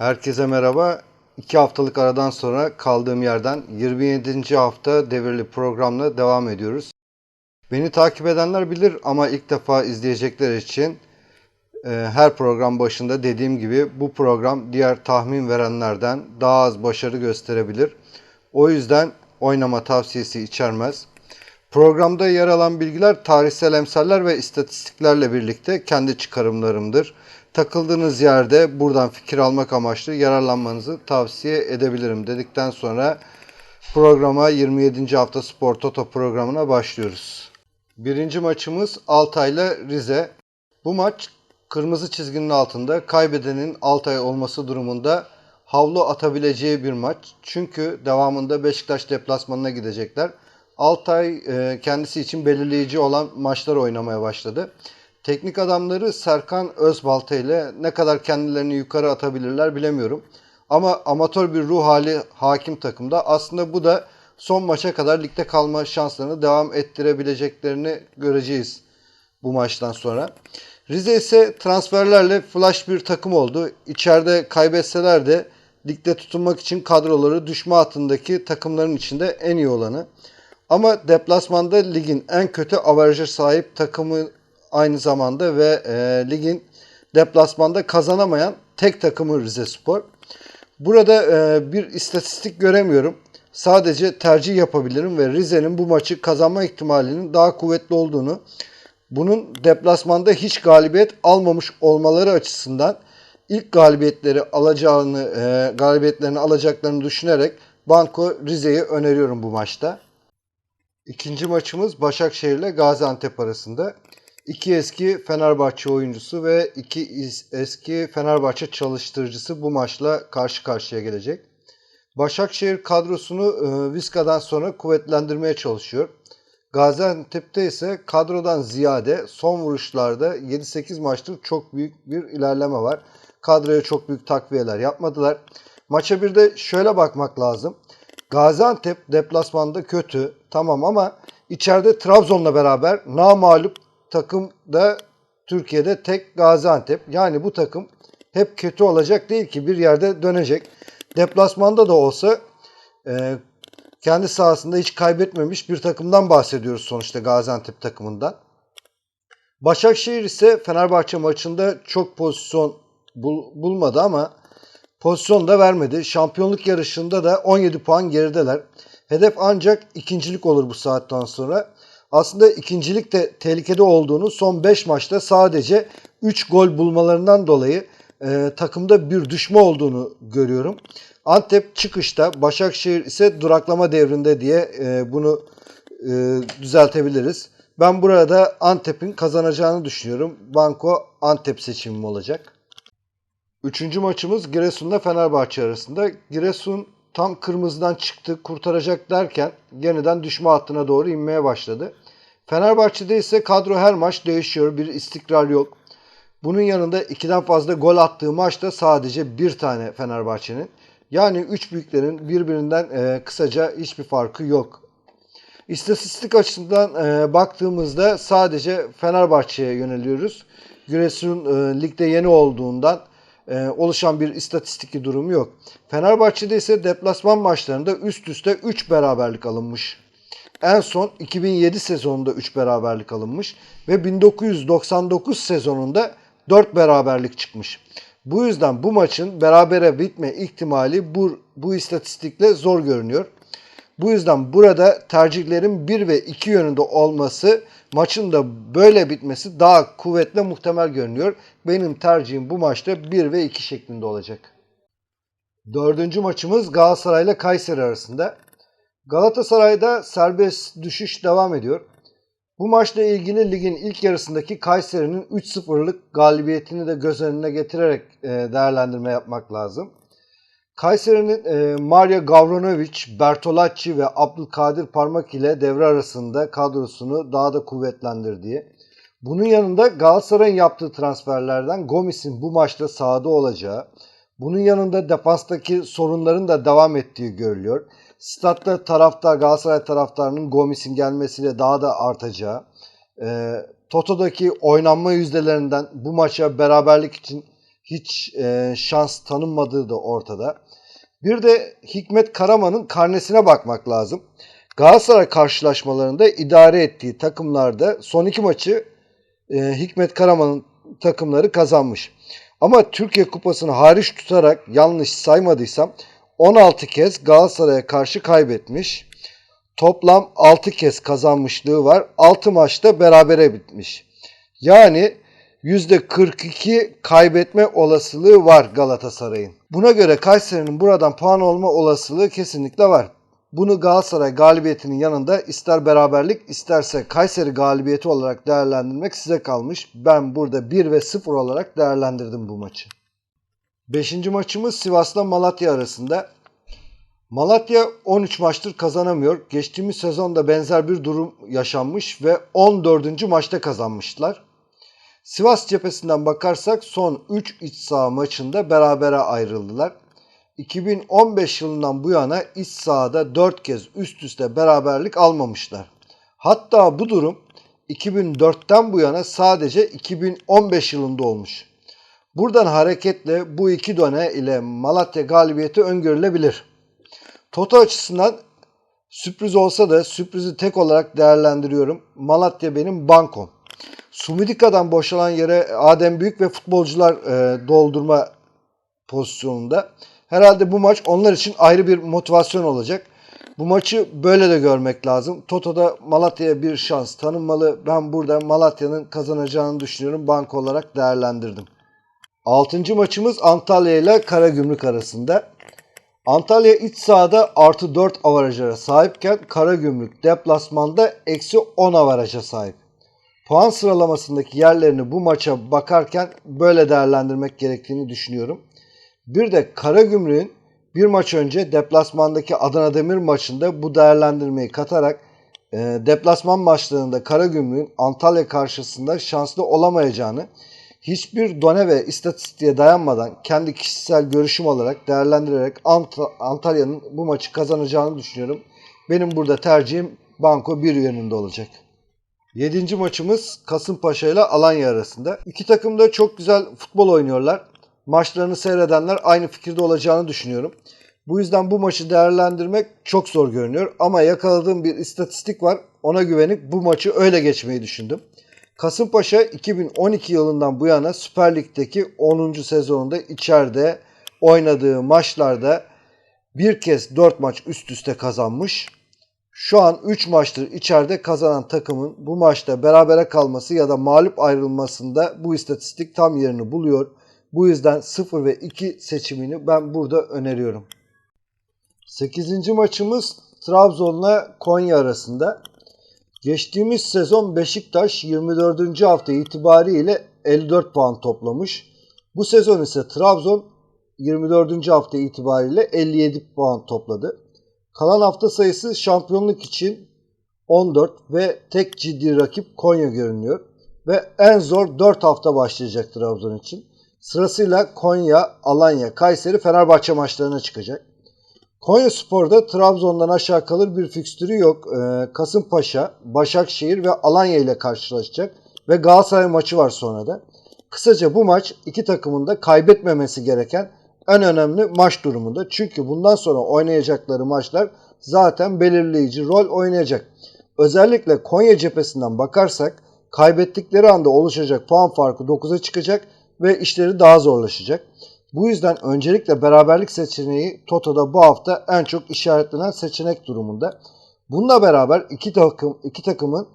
Herkese merhaba. İki haftalık aradan sonra kaldığım yerden 27. hafta devirli programla devam ediyoruz. Beni takip edenler bilir ama ilk defa izleyecekler için e, her program başında dediğim gibi bu program diğer tahmin verenlerden daha az başarı gösterebilir. O yüzden oynama tavsiyesi içermez. Programda yer alan bilgiler tarihsel emsaller ve istatistiklerle birlikte kendi çıkarımlarımdır. Takıldığınız yerde buradan fikir almak amaçlı yararlanmanızı tavsiye edebilirim dedikten sonra programa 27. hafta Spor Toto programına başlıyoruz. Birinci maçımız Altay'la Rize. Bu maç kırmızı çizginin altında kaybedenin Altay olması durumunda havlu atabileceği bir maç. Çünkü devamında Beşiktaş deplasmanına gidecekler. Altay e, kendisi için belirleyici olan maçlar oynamaya başladı. Teknik adamları Serkan Özbalta ile ne kadar kendilerini yukarı atabilirler bilemiyorum. Ama amatör bir ruh hali hakim takımda. Aslında bu da son maça kadar ligde kalma şanslarını devam ettirebileceklerini göreceğiz bu maçtan sonra. Rize ise transferlerle flash bir takım oldu. İçeride kaybetseler de ligde tutunmak için kadroları düşme hattındaki takımların içinde en iyi olanı. Ama deplasmanda ligin en kötü avaraja sahip takımı aynı zamanda ve e, ligin deplasmanda kazanamayan tek takımı Rize Spor. Burada e, bir istatistik göremiyorum. Sadece tercih yapabilirim ve Rize'nin bu maçı kazanma ihtimalinin daha kuvvetli olduğunu, bunun deplasmanda hiç galibiyet almamış olmaları açısından ilk galibiyetleri alacağını, e, galibiyetlerini alacaklarını düşünerek Banko Rize'yi öneriyorum bu maçta. İkinci maçımız Başakşehir ile Gaziantep arasında. İki eski Fenerbahçe oyuncusu ve iki eski Fenerbahçe çalıştırıcısı bu maçla karşı karşıya gelecek. Başakşehir kadrosunu e, Vizca'dan sonra kuvvetlendirmeye çalışıyor. Gaziantep'te ise kadrodan ziyade son vuruşlarda 7-8 maçtır çok büyük bir ilerleme var. Kadroya çok büyük takviyeler yapmadılar. Maça bir de şöyle bakmak lazım. Gaziantep deplasmanda kötü tamam ama içeride Trabzon'la beraber namalup takım da Türkiye'de tek Gaziantep. Yani bu takım hep kötü olacak değil ki bir yerde dönecek. Deplasmanda da olsa e, kendi sahasında hiç kaybetmemiş bir takımdan bahsediyoruz sonuçta Gaziantep takımından. Başakşehir ise Fenerbahçe maçında çok pozisyon bul, bulmadı ama pozisyon da vermedi. Şampiyonluk yarışında da 17 puan gerideler. Hedef ancak ikincilik olur bu saatten sonra. Aslında ikincilik de tehlikede olduğunu son 5 maçta sadece 3 gol bulmalarından dolayı e, takımda bir düşme olduğunu görüyorum. Antep çıkışta, Başakşehir ise duraklama devrinde diye e, bunu e, düzeltebiliriz. Ben burada Antep'in kazanacağını düşünüyorum. Banko Antep seçimim olacak. Üçüncü maçımız Giresun'la Fenerbahçe arasında. Giresun tam kırmızıdan çıktı, kurtaracak derken yeniden düşme hattına doğru inmeye başladı. Fenerbahçe'de ise kadro her maç değişiyor. Bir istikrar yok. Bunun yanında ikiden fazla gol attığı maçta sadece bir tane Fenerbahçe'nin. Yani üç büyüklerin birbirinden e, kısaca hiçbir farkı yok. İstatistik açısından e, baktığımızda sadece Fenerbahçe'ye yöneliyoruz. Giresun e, ligde yeni olduğundan e, oluşan bir istatistik durumu yok. Fenerbahçe'de ise deplasman maçlarında üst üste 3 beraberlik alınmış. En son 2007 sezonunda 3 beraberlik alınmış ve 1999 sezonunda 4 beraberlik çıkmış. Bu yüzden bu maçın berabere bitme ihtimali bu, bu istatistikle zor görünüyor. Bu yüzden burada tercihlerin 1 ve 2 yönünde olması maçın da böyle bitmesi daha kuvvetle muhtemel görünüyor. Benim tercihim bu maçta 1 ve 2 şeklinde olacak. Dördüncü maçımız Galatasaray ile Kayseri arasında. Galatasaray'da serbest düşüş devam ediyor. Bu maçla ilgili ligin ilk yarısındaki Kayseri'nin 3-0'lık galibiyetini de göz önüne getirerek e, değerlendirme yapmak lazım. Kayseri'nin e, Mario Gavranovic, Bertolacci ve Abdülkadir Parmak ile devre arasında kadrosunu daha da kuvvetlendirdiği. Bunun yanında Galatasaray'ın yaptığı transferlerden Gomis'in bu maçta sahada olacağı, bunun yanında defanstaki sorunların da devam ettiği görülüyor. Statta taraftar Galatasaray taraftarının Gomis'in gelmesiyle daha da artacağı. E, Toto'daki oynanma yüzdelerinden bu maça beraberlik için hiç e, şans tanınmadığı da ortada. Bir de Hikmet Karaman'ın karnesine bakmak lazım. Galatasaray karşılaşmalarında idare ettiği takımlarda son iki maçı e, Hikmet Karaman'ın takımları kazanmış. Ama Türkiye Kupası'nı hariç tutarak yanlış saymadıysam 16 kez Galatasaray'a karşı kaybetmiş. Toplam 6 kez kazanmışlığı var. 6 maçta berabere bitmiş. Yani %42 kaybetme olasılığı var Galatasaray'ın. Buna göre Kayseri'nin buradan puan olma olasılığı kesinlikle var. Bunu Galatasaray galibiyetinin yanında ister beraberlik isterse Kayseri galibiyeti olarak değerlendirmek size kalmış. Ben burada 1 ve 0 olarak değerlendirdim bu maçı. Beşinci maçımız Sivas'la Malatya arasında. Malatya 13 maçtır kazanamıyor. Geçtiğimiz sezonda benzer bir durum yaşanmış ve 14. maçta kazanmışlar. Sivas cephesinden bakarsak son 3 iç saha maçında berabere ayrıldılar. 2015 yılından bu yana iç sahada 4 kez üst üste beraberlik almamışlar. Hatta bu durum 2004'ten bu yana sadece 2015 yılında olmuş. Buradan hareketle bu iki done ile Malatya galibiyeti öngörülebilir. Toto açısından sürpriz olsa da sürprizi tek olarak değerlendiriyorum. Malatya benim bankom. Sumidika'dan boşalan yere Adem Büyük ve futbolcular e, doldurma pozisyonunda. Herhalde bu maç onlar için ayrı bir motivasyon olacak. Bu maçı böyle de görmek lazım. Toto'da Malatya'ya bir şans tanınmalı. Ben burada Malatya'nın kazanacağını düşünüyorum. Bank olarak değerlendirdim. Altıncı maçımız Antalya ile Karagümrük arasında. Antalya iç sahada artı 4 avarajlara sahipken Karagümrük deplasmanda eksi 10 avaraja sahip. Puan sıralamasındaki yerlerini bu maça bakarken böyle değerlendirmek gerektiğini düşünüyorum. Bir de Karagümrük'ün bir maç önce deplasmandaki Adana Demir maçında bu değerlendirmeyi katarak e, deplasman maçlarında Karagümrük'ün Antalya karşısında şanslı olamayacağını hiçbir done ve istatistiğe dayanmadan kendi kişisel görüşüm olarak değerlendirerek Ant Antalya'nın bu maçı kazanacağını düşünüyorum. Benim burada tercihim banko bir yönünde olacak. Yedinci maçımız Kasımpaşa ile Alanya arasında. İki takım da çok güzel futbol oynuyorlar. Maçlarını seyredenler aynı fikirde olacağını düşünüyorum. Bu yüzden bu maçı değerlendirmek çok zor görünüyor. Ama yakaladığım bir istatistik var. Ona güvenip bu maçı öyle geçmeyi düşündüm. Kasımpaşa 2012 yılından bu yana Süper Lig'deki 10. sezonunda içeride oynadığı maçlarda bir kez 4 maç üst üste kazanmış. Şu an 3 maçtır içeride kazanan takımın bu maçta berabere kalması ya da mağlup ayrılmasında bu istatistik tam yerini buluyor. Bu yüzden 0 ve 2 seçimini ben burada öneriyorum. 8. maçımız Trabzon'la Konya arasında. Geçtiğimiz sezon Beşiktaş 24. hafta itibariyle 54 puan toplamış. Bu sezon ise Trabzon 24. hafta itibariyle 57 puan topladı. Kalan hafta sayısı şampiyonluk için 14 ve tek ciddi rakip Konya görünüyor. Ve en zor 4 hafta başlayacak Trabzon için. Sırasıyla Konya, Alanya, Kayseri, Fenerbahçe maçlarına çıkacak. Konya Spor'da Trabzon'dan aşağı kalır bir fikstürü yok. Ee, Kasımpaşa, Başakşehir ve Alanya ile karşılaşacak. Ve Galatasaray maçı var sonra da. Kısaca bu maç iki takımın da kaybetmemesi gereken en önemli maç durumunda. Çünkü bundan sonra oynayacakları maçlar zaten belirleyici rol oynayacak. Özellikle Konya cephesinden bakarsak kaybettikleri anda oluşacak puan farkı 9'a çıkacak ve işleri daha zorlaşacak. Bu yüzden öncelikle beraberlik seçeneği Toto'da bu hafta en çok işaretlenen seçenek durumunda. Bununla beraber iki takım iki takımın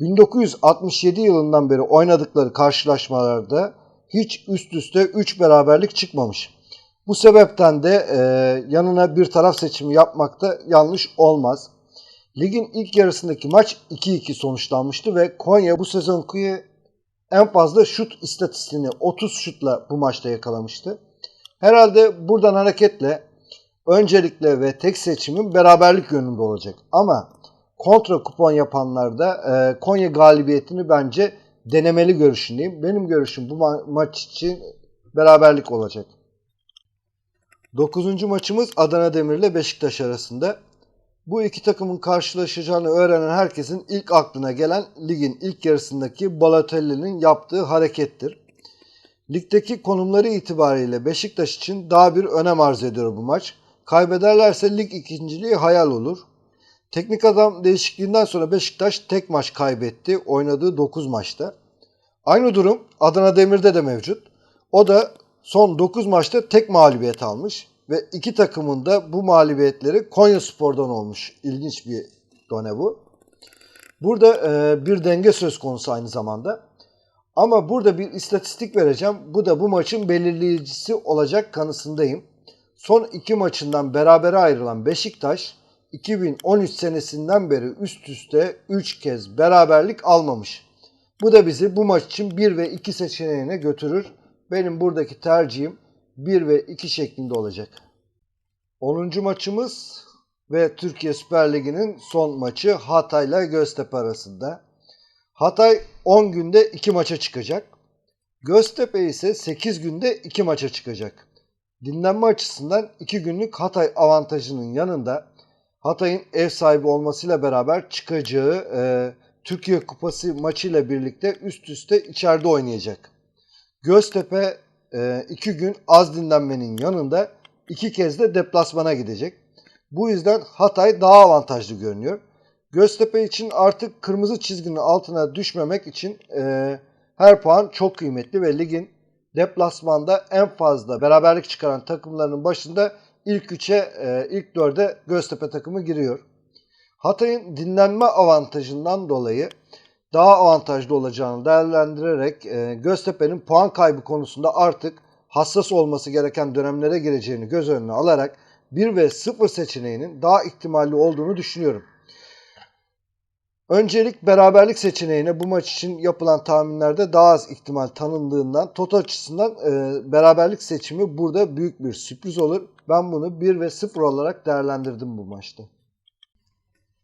1967 yılından beri oynadıkları karşılaşmalarda hiç üst üste 3 beraberlik çıkmamış. Bu sebepten de e, yanına bir taraf seçimi yapmak da yanlış olmaz. Ligin ilk yarısındaki maç 2-2 sonuçlanmıştı ve Konya bu sezonki en fazla şut istatistiğini 30 şutla bu maçta yakalamıştı. Herhalde buradan hareketle öncelikle ve tek seçimim beraberlik yönünde olacak. Ama kontra kupon yapanlarda e, Konya galibiyetini bence denemeli görüşündeyim. Benim görüşüm bu ma- maç için beraberlik olacak. Dokuzuncu maçımız Adana Demir ile Beşiktaş arasında. Bu iki takımın karşılaşacağını öğrenen herkesin ilk aklına gelen ligin ilk yarısındaki Balotelli'nin yaptığı harekettir. Ligdeki konumları itibariyle Beşiktaş için daha bir önem arz ediyor bu maç. Kaybederlerse lig ikinciliği hayal olur. Teknik adam değişikliğinden sonra Beşiktaş tek maç kaybetti oynadığı 9 maçta. Aynı durum Adana Demir'de de mevcut. O da son 9 maçta tek mağlubiyet almış ve iki takımın da bu mağlubiyetleri Konya Spor'dan olmuş. İlginç bir done bu. Burada e, bir denge söz konusu aynı zamanda. Ama burada bir istatistik vereceğim. Bu da bu maçın belirleyicisi olacak kanısındayım. Son iki maçından berabere ayrılan Beşiktaş 2013 senesinden beri üst üste 3 kez beraberlik almamış. Bu da bizi bu maç için 1 ve 2 seçeneğine götürür. Benim buradaki tercihim 1 ve 2 şeklinde olacak. 10. maçımız ve Türkiye Süper Ligi'nin son maçı Hatay ile Göztepe arasında. Hatay 10 günde 2 maça çıkacak. Göztepe ise 8 günde 2 maça çıkacak. Dinlenme açısından 2 günlük Hatay avantajının yanında Hatay'ın ev sahibi olmasıyla beraber çıkacağı e, Türkiye Kupası maçıyla birlikte üst üste içeride oynayacak. Göztepe 2 e, gün az dinlenmenin yanında 2 kez de deplasmana gidecek. Bu yüzden Hatay daha avantajlı görünüyor. Göztepe için artık kırmızı çizginin altına düşmemek için e, her puan çok kıymetli ve ligin deplasmanda en fazla beraberlik çıkaran takımlarının başında ilk 3'e, e, ilk 4'e Göztepe takımı giriyor. Hatay'ın dinlenme avantajından dolayı daha avantajlı olacağını değerlendirerek e, Göztepe'nin puan kaybı konusunda artık hassas olması gereken dönemlere gireceğini göz önüne alarak 1 ve 0 seçeneğinin daha ihtimalli olduğunu düşünüyorum. Öncelik beraberlik seçeneğine bu maç için yapılan tahminlerde daha az ihtimal tanındığından total açısından e, beraberlik seçimi burada büyük bir sürpriz olur. Ben bunu 1 ve 0 olarak değerlendirdim bu maçta.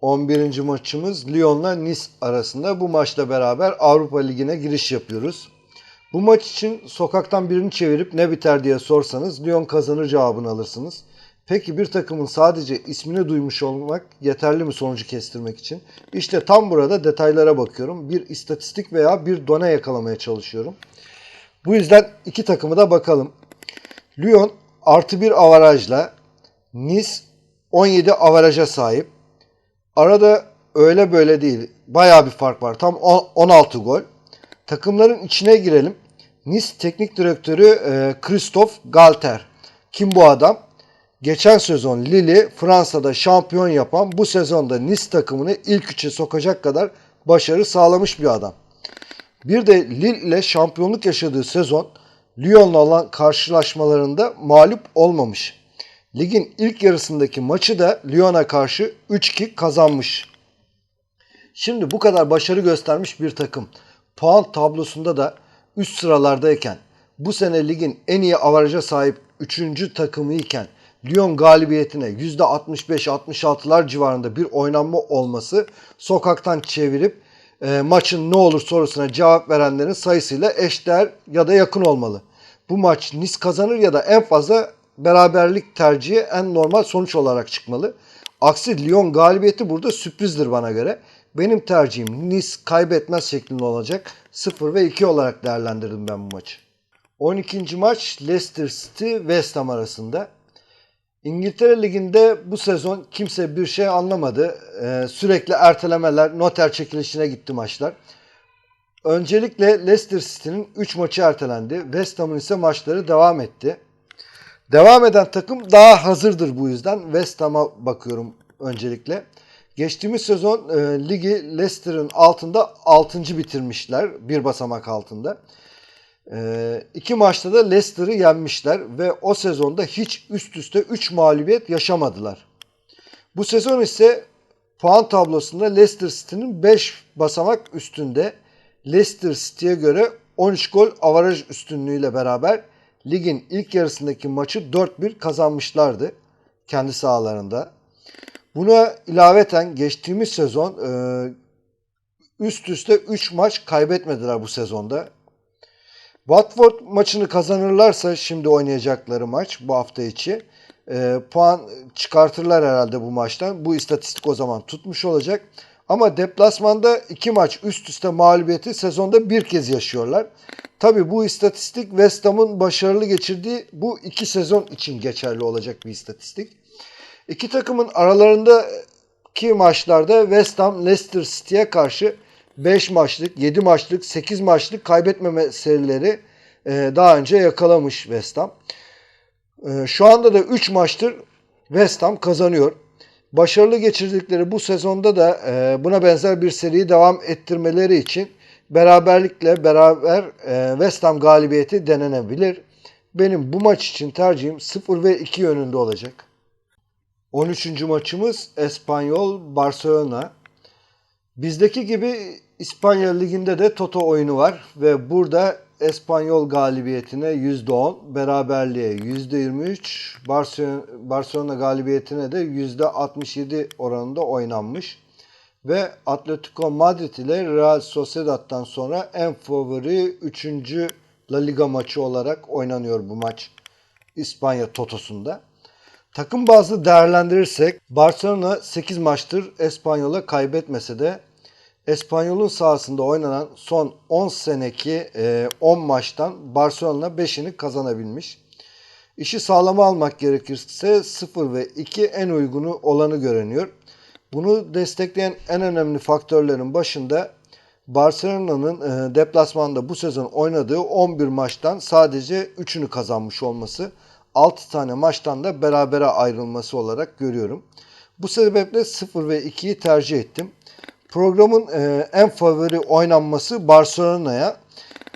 11. maçımız Lyon'la Nice arasında. Bu maçla beraber Avrupa Ligi'ne giriş yapıyoruz. Bu maç için sokaktan birini çevirip ne biter diye sorsanız Lyon kazanır cevabını alırsınız. Peki bir takımın sadece ismini duymuş olmak yeterli mi sonucu kestirmek için? İşte tam burada detaylara bakıyorum. Bir istatistik veya bir done yakalamaya çalışıyorum. Bu yüzden iki takımı da bakalım. Lyon artı bir avarajla Nice 17 avaraja sahip. Arada öyle böyle değil. Baya bir fark var. Tam 16 gol. Takımların içine girelim. Nice teknik direktörü e, Christophe Galter. Kim bu adam? Geçen sezon Lille Fransa'da şampiyon yapan bu sezonda Nice takımını ilk üçe sokacak kadar başarı sağlamış bir adam. Bir de Lille ile şampiyonluk yaşadığı sezon Lyon'la olan karşılaşmalarında mağlup olmamış. Ligin ilk yarısındaki maçı da Lyon'a karşı 3-2 kazanmış. Şimdi bu kadar başarı göstermiş bir takım puan tablosunda da üst sıralardayken bu sene ligin en iyi avaraja sahip 3. takımı iken Lyon galibiyetine %65-66'lar civarında bir oynanma olması sokaktan çevirip e, maçın ne olur sorusuna cevap verenlerin sayısıyla eşdeğer ya da yakın olmalı. Bu maç Nice kazanır ya da en fazla beraberlik tercihi en normal sonuç olarak çıkmalı. Aksi Lyon galibiyeti burada sürprizdir bana göre. Benim tercihim Nice kaybetmez şeklinde olacak. 0 ve 2 olarak değerlendirdim ben bu maçı. 12. maç Leicester City West Ham arasında. İngiltere Ligi'nde bu sezon kimse bir şey anlamadı. Ee, sürekli ertelemeler, noter çekilişine gitti maçlar. Öncelikle Leicester City'nin 3 maçı ertelendi. West Ham'ın ise maçları devam etti. Devam eden takım daha hazırdır bu yüzden. West Ham'a bakıyorum öncelikle. Geçtiğimiz sezon e, ligi Leicester'ın altında 6. bitirmişler. Bir basamak altında. E, iki maçta da Leicester'ı yenmişler ve o sezonda hiç üst üste 3 mağlubiyet yaşamadılar. Bu sezon ise puan tablosunda Leicester City'nin 5 basamak üstünde. Leicester City'ye göre 13 gol avaraj üstünlüğüyle beraber ligin ilk yarısındaki maçı 4-1 kazanmışlardı kendi sahalarında. Buna ilaveten geçtiğimiz sezon e, üst üste 3 maç kaybetmediler bu sezonda. Watford maçını kazanırlarsa şimdi oynayacakları maç bu hafta içi e, puan çıkartırlar herhalde bu maçtan. Bu istatistik o zaman tutmuş olacak. Ama deplasmanda iki maç üst üste mağlubiyeti sezonda bir kez yaşıyorlar. Tabi bu istatistik West Ham'ın başarılı geçirdiği bu iki sezon için geçerli olacak bir istatistik. İki takımın aralarındaki maçlarda West Ham Leicester City'ye karşı 5 maçlık, 7 maçlık, 8 maçlık kaybetmeme serileri e, daha önce yakalamış West Ham. E, Şu anda da 3 maçtır West Ham kazanıyor. Başarılı geçirdikleri bu sezonda da e, buna benzer bir seriyi devam ettirmeleri için beraberlikle beraber e, West Ham galibiyeti denenebilir. Benim bu maç için tercihim 0 ve 2 yönünde olacak. 13. maçımız Espanyol Barcelona. Bizdeki gibi İspanya Ligi'nde de Toto oyunu var ve burada Espanyol galibiyetine %10, beraberliğe %23, Barcelona, galibiyetine de %67 oranında oynanmış. Ve Atletico Madrid ile Real Sociedad'dan sonra en favori 3. La Liga maçı olarak oynanıyor bu maç İspanya Totosu'nda. Takım bazlı değerlendirirsek Barcelona 8 maçtır Espanyol'a kaybetmese de Espanyol'un sahasında oynanan son 10 seneki e, 10 maçtan Barcelona 5'ini kazanabilmiş. İşi sağlama almak gerekirse 0 ve 2 en uygunu olanı görünüyor. Bunu destekleyen en önemli faktörlerin başında Barcelona'nın e, deplasmanda bu sezon oynadığı 11 maçtan sadece 3'ünü kazanmış olması. 6 tane maçtan da berabere ayrılması olarak görüyorum. Bu sebeple 0 ve 2'yi tercih ettim. Programın e, en favori oynanması Barcelona'ya.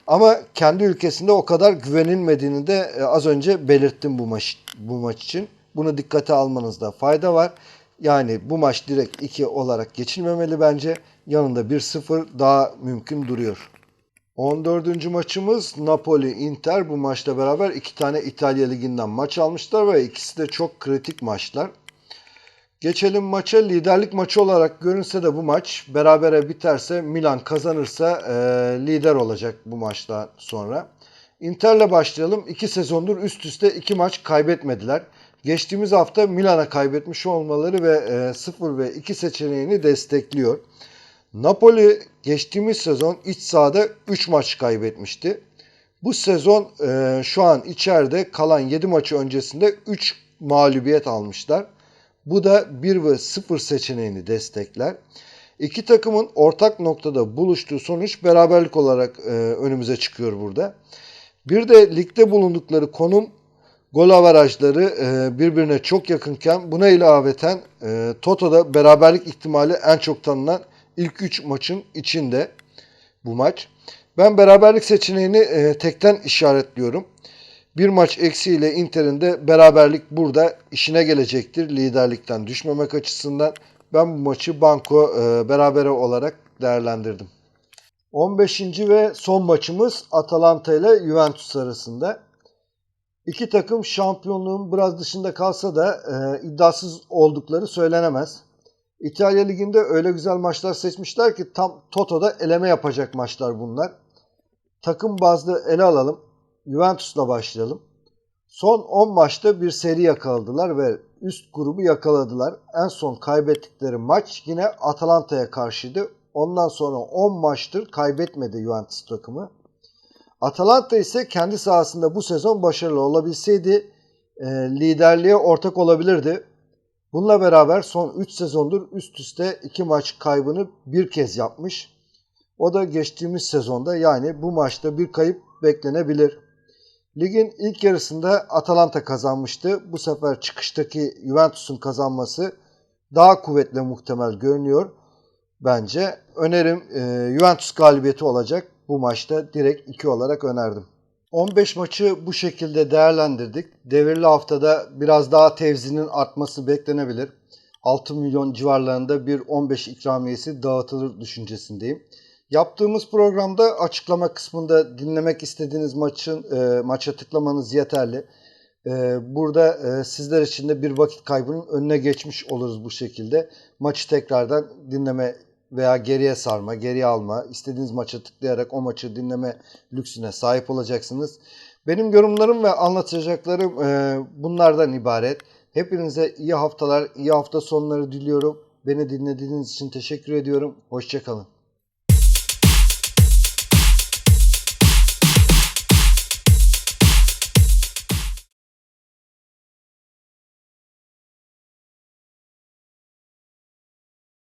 Ama kendi ülkesinde o kadar güvenilmediğini de e, az önce belirttim bu maç bu maç için. Bunu dikkate almanızda fayda var. Yani bu maç direkt 2 olarak geçilmemeli bence. Yanında 1-0 daha mümkün duruyor. 14. maçımız Napoli-Inter. Bu maçla beraber iki tane İtalya Ligi'nden maç almışlar ve ikisi de çok kritik maçlar. Geçelim maça. Liderlik maçı olarak görünse de bu maç berabere biterse Milan kazanırsa e, lider olacak bu maçtan sonra. Inter'le başlayalım. İki sezondur üst üste iki maç kaybetmediler. Geçtiğimiz hafta Milan'a kaybetmiş olmaları ve e, 0 ve 2 seçeneğini destekliyor. Napoli geçtiğimiz sezon iç sahada 3 maç kaybetmişti. Bu sezon e, şu an içeride kalan 7 maçı öncesinde 3 mağlubiyet almışlar. Bu da 1 ve 0 seçeneğini destekler. İki takımın ortak noktada buluştuğu sonuç beraberlik olarak e, önümüze çıkıyor burada. Bir de ligde bulundukları konum gol avarajları e, birbirine çok yakınken buna ilaveten e, Toto'da beraberlik ihtimali en çok tanınan ilk 3 maçın içinde bu maç. Ben beraberlik seçeneğini e, tekten işaretliyorum. Bir maç eksiğiyle Inter'in de beraberlik burada işine gelecektir liderlikten düşmemek açısından. Ben bu maçı banko e, berabere olarak değerlendirdim. 15. ve son maçımız Atalanta ile Juventus arasında. İki takım şampiyonluğun biraz dışında kalsa da e, iddiasız oldukları söylenemez. İtalya Ligi'nde öyle güzel maçlar seçmişler ki tam Toto'da eleme yapacak maçlar bunlar. Takım bazlı ele alalım. Juventus'la başlayalım. Son 10 maçta bir seri yakaladılar ve üst grubu yakaladılar. En son kaybettikleri maç yine Atalanta'ya karşıydı. Ondan sonra 10 maçtır kaybetmedi Juventus takımı. Atalanta ise kendi sahasında bu sezon başarılı olabilseydi e, liderliğe ortak olabilirdi. Bununla beraber son 3 sezondur üst üste 2 maç kaybını bir kez yapmış. O da geçtiğimiz sezonda yani bu maçta bir kayıp beklenebilir. Ligin ilk yarısında Atalanta kazanmıştı. Bu sefer çıkıştaki Juventus'un kazanması daha kuvvetli muhtemel görünüyor bence. Önerim e, Juventus galibiyeti olacak. Bu maçta direkt 2 olarak önerdim. 15 maçı bu şekilde değerlendirdik. Devirli haftada biraz daha tevzinin artması beklenebilir. 6 milyon civarlarında bir 15 ikramiyesi dağıtılır düşüncesindeyim. Yaptığımız programda açıklama kısmında dinlemek istediğiniz maçın e, maça tıklamanız yeterli. E, burada e, sizler için de bir vakit kaybının önüne geçmiş oluruz bu şekilde. Maçı tekrardan dinleme veya geriye sarma, geriye alma, istediğiniz maça tıklayarak o maçı dinleme lüksüne sahip olacaksınız. Benim yorumlarım ve anlatacaklarım e, bunlardan ibaret. Hepinize iyi haftalar, iyi hafta sonları diliyorum. Beni dinlediğiniz için teşekkür ediyorum. Hoşçakalın.